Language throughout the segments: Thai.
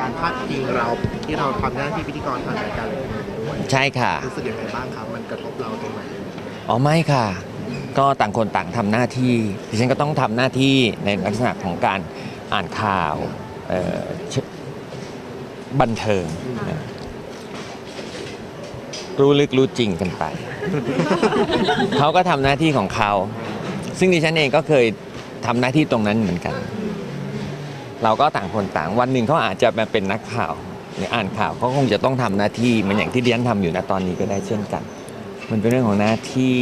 การพาดพิงเราที่เราทำหน้าที่พิธีกรทางรายการเลยด้วยใช่ค่ะ รู้สึกยังไงบ้างครับ มันกระทบเราตรงไหนอ๋อไม่ค่ะ ก็ต่างคนต่างทำหน้าที่ดิฉันก็ต้องทำหน้าที่ในลักษณะของการอ่านข่าวเอ่อชบันเทิงนะรู้ลึกรู้จริงกันไป เขาก็ทำหน้าที่ของเขา ซึ่งดิฉันเองก็เคยทำหน้าที่ตรงนั้นเหมือนกัน เราก็ต่างคนต่างวันหนึ่งเขาอาจจะมาเป็นนักข่าวหรืออ่านข่าวเขาคงจะต้องทำหน้าที่มือนอย่างที่ดิฉันทำอยู่ณตอนนี้ก็ได้เช่นกัน มันเป็นเรื่องของหน้าที่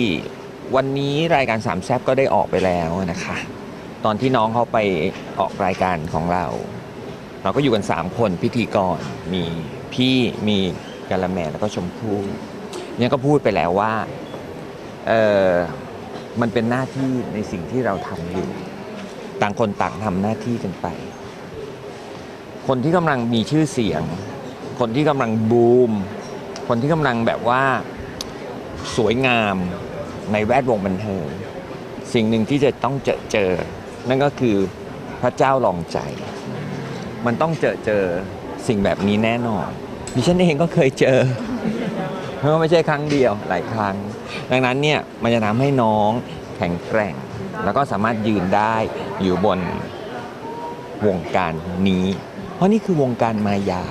วันนี้รายการสามแซบก็ได้ออกไปแล้วนะคะ ตอนที่น้องเขาไปออกรายการของเรา เราก็อยู่กัน 3 คนพิธีกรมีพี่มีกาละแมแล้วก็ชมพู่เนี่ยก็พูดไปแล้วว่าเออมันเป็นหน้าที่ในสิ่งที่เราทำอยู่ ต่างคนต่างทำหน้าที่กันไป คนที่กำลังมีชื่อเสียง คนที่กำลังบูม คนที่กำลังแบบว่าสวยงามในแวดวงบันเทิงสิ่งหนึ่งที่จะต้องเจอเจอ นั่นก็คือพระเจ้าลองใจ มันต้องเจอเจอสิ่งแบบนี้แน่นอนดิฉันเองก็เคยเจอเพราะว่าไม่ใช่ครั้งเดียวหลายครั้ง ดังนั้นเนี่ยมันจะทำให้น้องแข็งแกร่ง แล้วก็สามารถยืนได้อยู่บนวงการนี้ เพราะนี่คือวงการมายา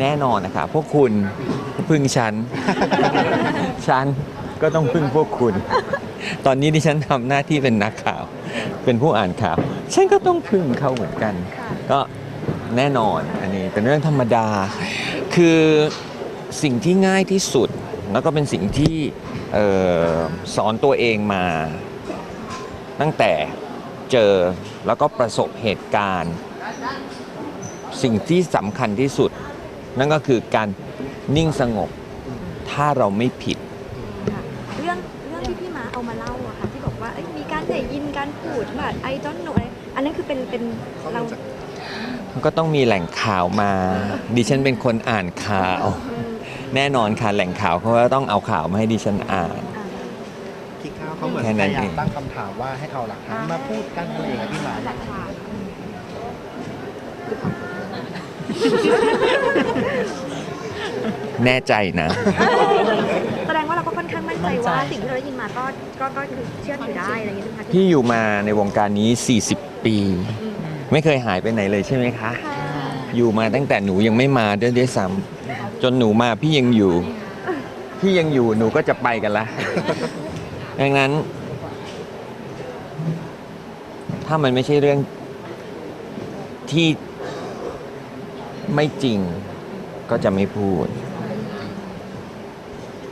แน่นอนนะคะพวกคุณพึ่งฉัน ฉันก็ต้องพึ่งพวกคุณ ตอนนี้ที่ฉันทำหน้าที่เป็นนักข่าว เป็นผู้อ่านข่าว ฉันก็ต้องพึ่งเขาเหมือนกัน ก็แน่นอนอันนี้เป็นเรื่องธรรมดา คือสิ่งที่ง่ายที่สุด แล้วก็เป็นสิ่งที่เอ่อสอนตัวเองมาตั้งแต่เจอแล้วก็ประสบเหตุการณ์ สิ่งที่สำคัญที่สุด นั่นก็คือการนิ่งสงบ ถ้าเราไม่ผิด ค่ะเรื่องเรื่องที่พี่ม้าเอามาเล่าอะค่ะที่บอกว่าเอ้ยมีการได้ยินการพูดแบบไอดอนโนอันนั้นคือเป็นเป็นเราก็ต้องมีแหล่งข่าวมา ดิฉันเป็นคนอ่านข่าวแน่นอนค่ะแหล่งข่าวเขาก็ต้องเอาข่าวมาให้ดิฉันอ่าน อ่า คิดข้าวเขาเหมือนแค่พนั้นยายาเอมง ตั้งคำถามว่าให้เอาหลักฐานมาพูดกันอะไรอย่างเงี้ยพี่หมาย หลักฐาน แน่ใจนะ แสดงว่าเราก็ค่อนข้างมั่นใจว่าสิ่งที่เราได้ยินมาก็ก็ก็คือเชื่อถือได้อะไรอย่างเงี้ยใช่ไหมคะพี่อยู่มาในวงการนี้ 40 ปีอืมไม่เคยหายไปไหนเลยใช่ไหมคะค่ะอยู่มาตั้งแต่หนูยังไม่มาด้วยด้วยซ้ำจนหนูมาพี่ยังอยู่ พี่ยังอยู่หนูก็จะไปกันละ ดังนั้น ถ้ามันไม่ใช่เรื่องที่ ไม่จริงก็จะไม่พูด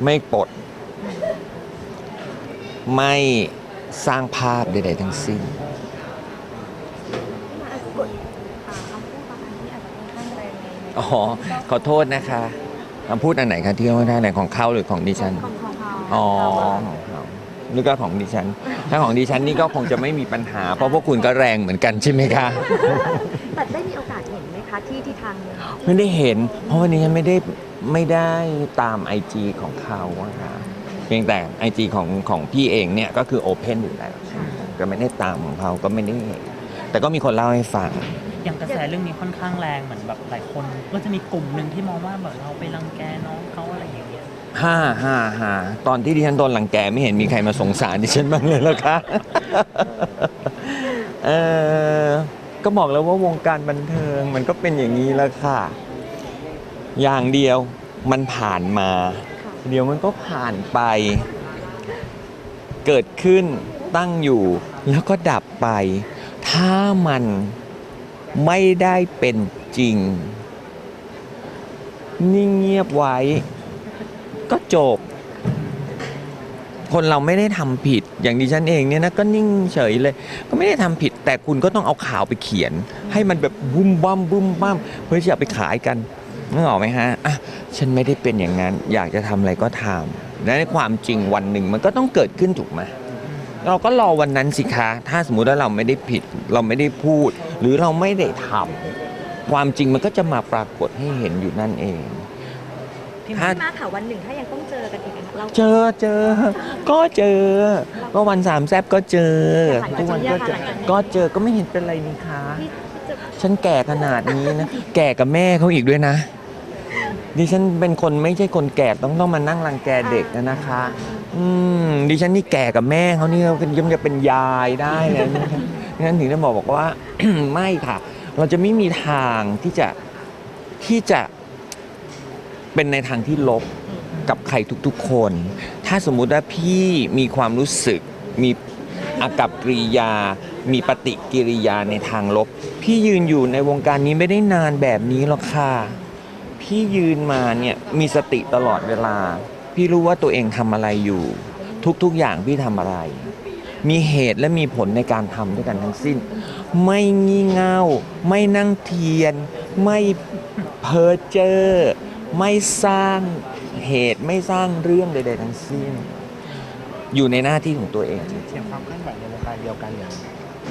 ไม่ปลดไม่สร้างภาพใดๆทั้งสิ้นกดอ่าคำพูดบางอันที่อาจจะค่อนข้างแรงในในอ๋อ ขอโทษนะคะคำพูดอันไหนคะที่ว่าได้ไหนของเขาหรือของดิฉันของของเขาอ๋อของเขานี่ก็ของดิฉัน ถ้าของดิฉันนี่ก็คงจะไม่มีปัญหา เพราะพวกคุณก็แรงเหมือนกันใช่ไหมคะ แต่ได้มีโอกาสเห็นไหม คะที่ที่ทางไม่ได้เห็น เพราะวันนี้ฉันไม่ได้ไม่ได้ตามไอจของเขาอะค่ะเพียงแต่ไอจของของพี่เองเนี่ยก็คือโอเพนอยู่แล้วก็ไม่ได้ตามของเขาก็ไม่ได้เห็น แต่ก็มีคนเล่าให้ฟังอย่างกระแสเรื่องนี้ค่อนข้างแรงเหมือนแบบหลายคน ก็จะมีกลุ่มหนึ่งที่มองว่าแบบเราไปรังแกน้องเขาอะไรอย่างเงี้ยฮ่าฮ่าฮ่าตอนที่ดิฉันโดนหลังแกไม่เห็นมีใครมาสงสารดิฉันบ้างเลยแล้วคะเออ ก็บอกแล้วว่าวงการบันเทิงมันก็เป็นอย่างนี้แล้วค่ะ อย่างเดียวมันผ่านมาค่ะเดี๋ยวมันก็ผ่านไป เกิดขึ้นตั้งอยู่แล้วก็ดับไป ถ้ามันไม่ได้เป็นจริง นิ่งเงียบไว้ ก็จบ คนเราไม่ได้ทำผิดอย่างดิฉันเองเนี่ยนะก็นิ่งเฉยเลย ก็ไม่ได้ทำผิด แต่คุณก็ต้องเอาข่าวไปเขียน ให้มันแบบบุ้มบ้ามบุ้มบ้ามเพื่อที่จะไปขายกันนึกออกไหมฮะอะฉันไม่ได้เป็นอย่างนั้น อยากจะทำอะไรก็ทำและในความจริงวันหนึ่งมันก็ต้องเกิดขึ้นถูกไหมเราก็รอวันนั้นสิคะถ้าสมมุติว่าเราไม่ได้ผิด เราไม่ได้พูด หรือเราไม่ได้ทำความจริงมันก็จะมาปรากฏให้เห็นอยู่นั่นเอง พี่ถ้าพี่ม้าค่ะวันหนึ่งถ้ายังต้องเจอกันอีกอะเราเจอเจอ ก็เจอ ก็วันสามแซบก็เจอหลังจากทุกวันก็เจอนี้ค่ะหลังจากนี้ก็เจอก็ไม่เห็นเป็นไรนี่คะที่จะฉันแก่ขนาดนี้นะ แก่กับแม่เขาอีกด้วยนะ ดิฉันเป็นคนไม่ใช่คนแก่ต้องต้องมานั่งรังแกเด็กนะนะคะ อืมดิฉันนี่แก่กับแม่เขานี่เขายังจะเป็นยายได้เลยงั้นถึงได้บอกบอกว่า ไม่ค่ะ เราจะไม่มีทางที่จะที่จะ เป็นในทางที่ลบกับใครทุกๆคน ถ้าสมมุติว่าพี่มีความรู้สึก มีอากับกริยา มีปฏิกิริยาในทางลบ พี่ยืนอยู่ในวงการนี้ไม่ได้นานแบบนี้หรอกค่ะ พี่ยืนมาเนี่ยมีสติตลอดเวลา พี่รู้ว่าตัวเองทำอะไรอยู่ ทุกๆอย่างพี่ทำอะไร มีเหตุและมีผลในการทำด้วยกันทั้งสิ้น ไม่งี่เง่า ไม่นั่งเทียน ไม่เพ้อเจ้อ ไม่สร้างเหตุไม่สร้างเรื่องใดๆทั้งสิ้น อยู่ในหน้าที่ของตัวเองจริงอย่างความเคลื่อนไหวในวงการเดียวกันอย่าง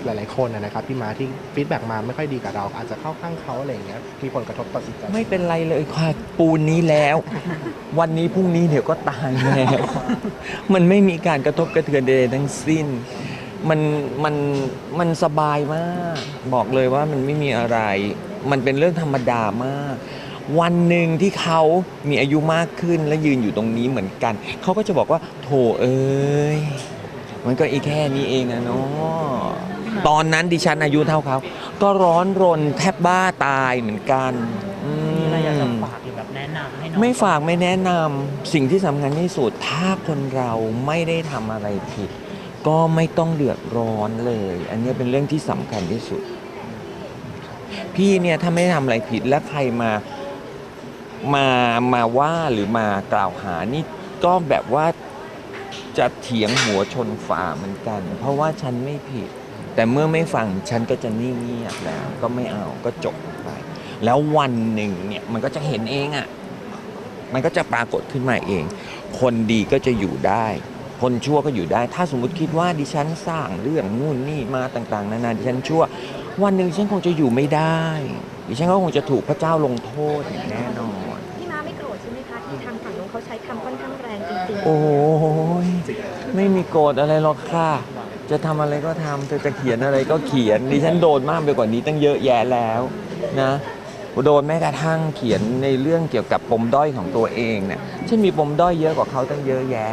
หลายๆคนนะนะครับพี่มาที่ฟีดแบ็กมาไม่ค่อยดีกับเรา อาจจะเข้าข้างเขาอะไรอย่างเงี้ยมีผลกระทบต่อจิตใจๆไม่เป็นไรเลยค่ะปูนนี้แล้ว วันนี้พรุ่งนี้เดี๋ยวก็ตายแล้ว มันไม่มีการกระทบกระเทือนใดๆทั้งสิ้น มันมันมันสบายมาก บอกเลยว่ามันไม่มีอะไร มันเป็นเรื่องธรรมดามาก วันหนึ่งที่เขามีอายุมากขึ้นและยืนอยู่ตรงนี้เหมือนกัน เขาก็จะบอกว่า โถเอ้ย มันก็อีแค่นี้เองอะเนาะตอนนั้นดิฉันอายุเท่าเขา ก็ร้อนรนแทบบ้าตายเหมือนกันอืมีอะไรอยากจะมฝากหรือแบบแนะนำให้น้องไม่ฝากไม่แนะนำสิ่งที่สำคัญที่สุดถ้าคนเราไม่ได้ทำอะไรผิด ก็ไม่ต้องเดือดร้อนเลย อันนี้เป็นเรื่องที่สำคัญที่สุด พี่เนี่ยถ้าไม่ทำอะไรผิดแล้วใครมา มามาว่าหรือมากล่าวหานี่ก็แบบว่าจะเถียงหัวชนฝาเหมือนกัน เพราะว่าฉันไม่ผิด แต่เมื่อไม่ฟังฉันก็จะนิ่งเงียบแล้ว ก็ไม่เอาก็จบไป แล้ววันหนึ่งเนี่ยมันก็จะเห็นเองอะ่ะมันก็จะปรากฏขึ้นมาเอง คนดีก็จะอยู่ได้ คนชั่วก็อยู่ได้ ถ้าสมมุติคิดว่าดิฉันสร้างเรื่องนู่นนี่มาต่างๆ นานาดิฉันชั่ว วันหนึ่งฉันคงจะอยู่ไม่ได้ ดิฉันก็คงจะถูกพระเจ้าลงโทษอย่างแน่นอน เขาใช้คำค่อนข้างแรงจริงๆโอ้ยไม่มีโกรธอะไรหรอกค่ะ จะทำอะไรก็ทำเธอจะเขียนอะไรก็เขียนดิฉันโดนมากไปกว่านี้ตั้งเยอะแยะแล้วนะโดนแม้กระทั่งเขียนในเรื่องเกี่ยวกับปมด้อยของตัวเองเนี่ยฉันมีปมด้อยเยอะกว่าเขาตั้งเยอะแยะ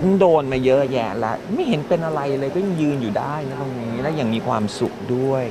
ฉันโดนมาเยอะแยะแล้วไม่เห็นเป็นอะไรเลยก็ยังยืนอยู่ได้นะตรงนี้และยังมีความสุขด้วย